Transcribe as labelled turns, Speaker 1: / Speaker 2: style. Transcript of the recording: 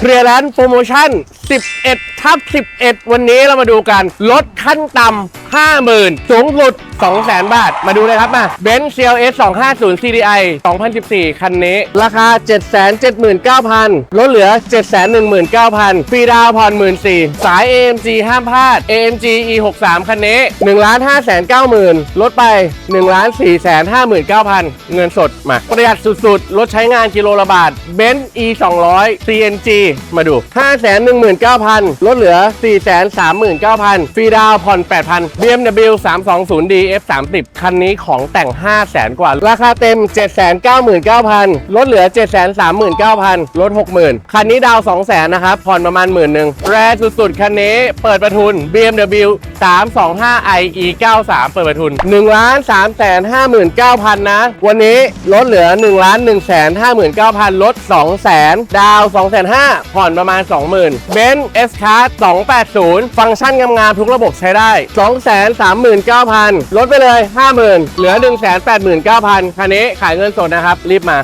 Speaker 1: เคลียร์แลนด์โปรโมชั่น 11 ทับ 11 วันนี้เรามาดูกันลดขั้นต่ำ 50,000 สูงสุด 200,000 บาท มาดูเลยครับมาเบนซ์ CLS 250 CDI 2014 คันนี้ ราคา 779,000 ลดเหลือ 719,000 ฟรีดาวผ่อน14,000 สาย AMG ห้ามพลาด AMG E63 คันนี้1 5 9 0 0 0ลดไป 1 4 5 9 0 0 0 เงินสดมา ประหยัดสุดๆ ลดใช้งานกิโลละบาทเบนซ์ E 200 CNG มาดู 519,000 ลดเหลือ 439,000 ฟรีดาวผ่อน 8,000 BMW 320D F30 คันนี้ของแต่ง 500,000กว่า ราคาเต็ม 799,000 ลดเหลือ 739,000 ลด 60,000 คันนี้ดาว 200,000 นะครับ ผ่อนประมาณหมื่นหนึ่งแรสุดๆ คันนี้เปิดประทุน BMW 325i e 93 เปิดประทุน 1 3 59,000 นะ วันนี้ลดเหลือ 1 1 59,000 ลด2แสนดาว 2 5 0 0ผ่อนประมาณ 20,000เบนซ์ S Card 280 ฟังก์ชันงามๆทุกระบบใช้ได้ 2 139,000 ลดไปเลย 50,000 เหลือ 1 8 9 0 0 0คันนี้ขายเงินสดนะครับ รีบมา